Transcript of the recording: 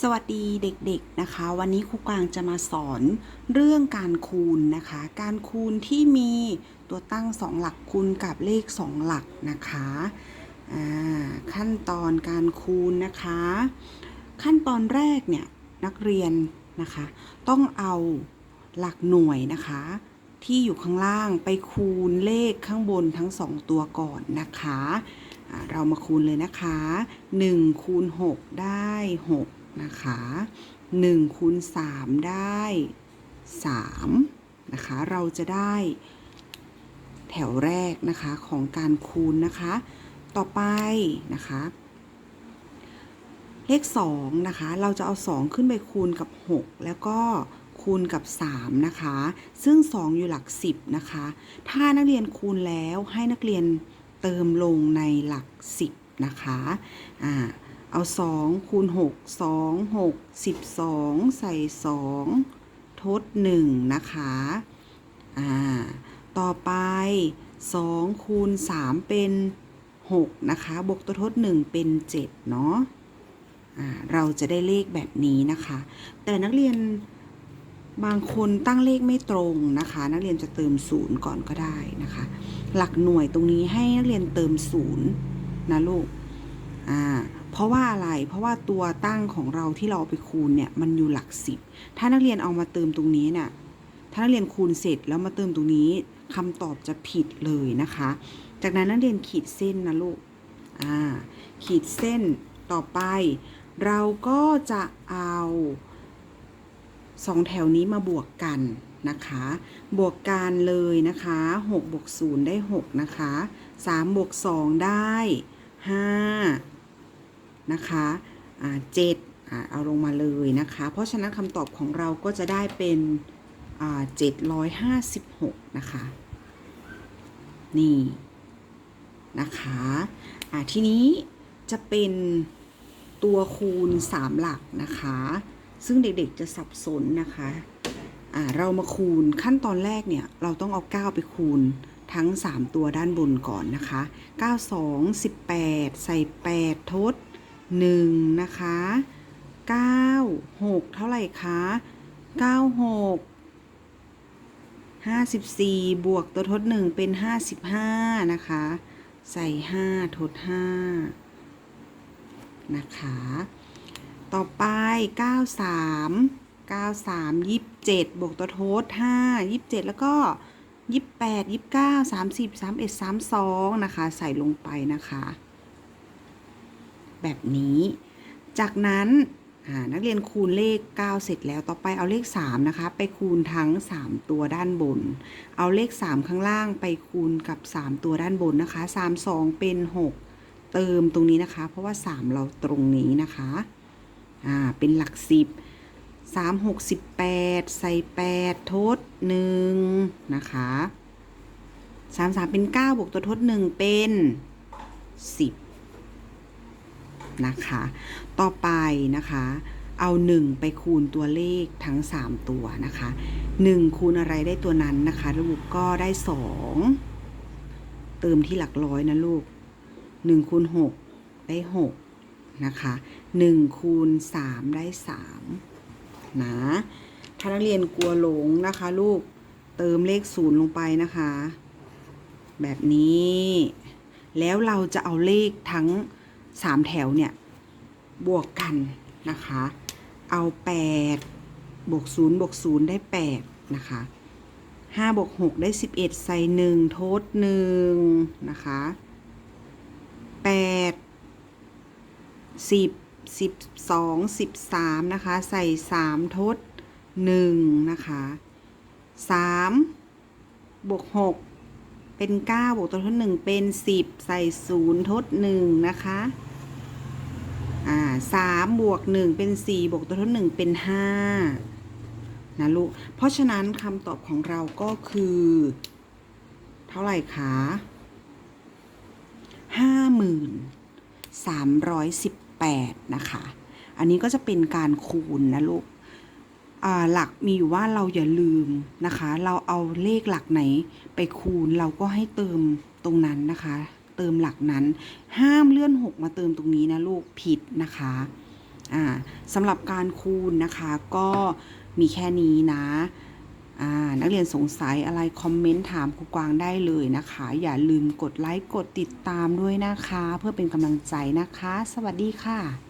สวัสดีเด็กๆนะคะ วันนี้ครูกวางจะมาสอนเรื่องการคูณนะคะ การคูณที่มีตัวตั้ง 2 หลักคูณกับเลข 2 หลักนะคะขั้นตอนการคูณนะคะ ขั้นตอนแรกเนี่ยนักเรียนนะคะ ต้องเอาหลักหน่วยนะคะ ที่อยู่ข้างล่างไปคูณเลขข้างบนทั้ง 2 ตัวก่อนนะคะเรามาคูณเลยนะคะ1คูณ6ได้ 6 นะคะ1คูณ3ได้3นะคะ เราจะได้แถวแรกนะคะของการคูณนะคะ ต่อไปนะคะ เลข2นะคะ เราจะเอา 2 ขึ้นไปคูณกับ 6 แล้วก็คูณกับ 3 นะคะ ซึ่ง 2 อยู่หลัก 10 นะคะ ถ้านักเรียนคูณแล้วให้นักเรียนเติมลงในหลัก 10 นะคะ อ่า เอา 2 คูณ 6 2 6 12 ใส่ 2 ทด 1 นะคะ อ่า ต่อไป 2 คูณ 3 เป็น 6 นะคะ บวกตัวทด 1 เป็น 7 เนาะอ่าเราจะได้เลขแบบนี้นะคะ แต่นักเรียนบางคนตั้งเลขไม่ตรงนะคะ นักเรียนจะเติมศูนย์ก่อนก็ได้นะคะ หลักหน่วยตรงนี้ให้นักเรียนเติมศูนย์นะลูก อ่าเพราะว่าอะไร เพราะว่าตัวตั้งของเราที่เราไปคูณเนี่ยมันอยู่หลักสิบ ถ้านักเรียนเอามาเติมตรงนี้เนี่ย ถ้านักเรียนคูณเสร็จแล้วมาเติมตรงนี้คำตอบจะผิดเลยนะคะ จากนั้นนักเรียนขีดเส้นนะลูก อ่า ขีดเส้นต่อไป เราก็จะเอาสองแถวนี้มาบวกกันนะคะ บวกกันเลยนะคะ6บวก0ได้ 6 นะคะ3บวก2ได้ 5 นะคะอ่า7อ่าเอาลงมาเลยนะคะ เพราะฉะนั้นคำตอบของเราก็จะได้เป็นอ่า756นะคะ นี่นะคะทีนี้จะเป็นตัวคูณ3หลักนะคะ ซึ่งเด็กๆจะสับสนนะคะเรามาคูณขั้นตอนแรกเนี่ย เราต้องเอา 9 ไปคูณทั้ง 3 ตัวด้านบนก่อนนะคะ 9 2 18 ใส่ 8 ทด 1 นะคะ 9 6 เท่าไหร่คะ9 6 54 บวกตัวทด 1 เป็น 55 นะคะ ใส่ 5 ทด 5 นะคะ ต่อไป 93 93 27 บวกตัวทษ5 27 แล้วก็ 28 29 30 31 32 นะคะ ใส่ลงไปนะคะ แบบนี้ จากนั้นนักเรียนคูณเลข 9 เสร็จแล้วต่อไปเอาเลข 3 นะคะ ไปคูณทั้ง 3 ตัวด้านบน เอาเลข 3 ข้างล่างไปคูณกับ 3 ตัวด้านบนนะคะ 3 2 เป็น 6 เติมตรงนี้นะคะ เพราะว่า 3 เราตรงนี้นะคะอ่าเป็นหลัก 10 3 6 18 ใส่ 8 ทด 1 นะคะ 3 3 เป็น 9 บวกตัวทด 1 เป็น 10 นะคะ ต่อไปนะคะ เอา 1 ไปคูณตัวเลขทั้ง 3 ตัวนะคะ 1 คูณอะไรได้ตัวนั้นนะคะลูกก็ได้ 2 เติมที่หลักร้อยนะลูก1คูณ6ได้ 6 นะคะ1คูณ3ได้ 3 นะถ้านักเรียนกลัวหลงนะคะ ลูกเติมเลขศูนย์ลงไปนะคะ แบบนี้ แล้วเราจะเอาเลขทั้ง สามแถวเนี่ย บวกกันนะคะ เอาแปดบวกศูนย์บวกศูนย์ได้แปดนะคะห้าบวกหกได้สิบเอ็ดใส่หนึ่งโทษหนึ่งนะคะแปดสิบสิบสองสิบสามนะคะ ใส่สามทดหนึ่งนะคะสามบวกหกเป็นเก้าบวกตัวทดหนึ่งเป็นสิบใส่ศูนย์ทดหนึ่งนะคะ อ่าสามบวกหนึ่งเป็นสี่บวกตัวทดหนึ่งเป็นห้านะลูก เพราะฉะนั้นคำตอบของเราก็คือ เท่าไหร่คะห้าหมื่นสามร้อยสิบแปดนะคะ อันนี้ก็จะเป็นการคูณนะลูกหลักมีอยู่ว่าเราอย่าลืมนะคะ เราเอาเลขหลักไหนไปคูณเราก็ให้เติมตรงนั้นนะคะ เติมหลักนั้น ห้ามเลื่อนหกมาเติมตรงนี้นะลูกผิดนะคะอ่าสำหรับการคูณนะคะก็มีแค่นี้นะนักเรียนสงสัยอะไร คอมเมนต์ ถามครูกวางได้เลยนะคะ อย่าลืมกดไลค์ กดติดตามด้วยนะคะ เพื่อเป็นกำลังใจนะคะ สวัสดีค่ะ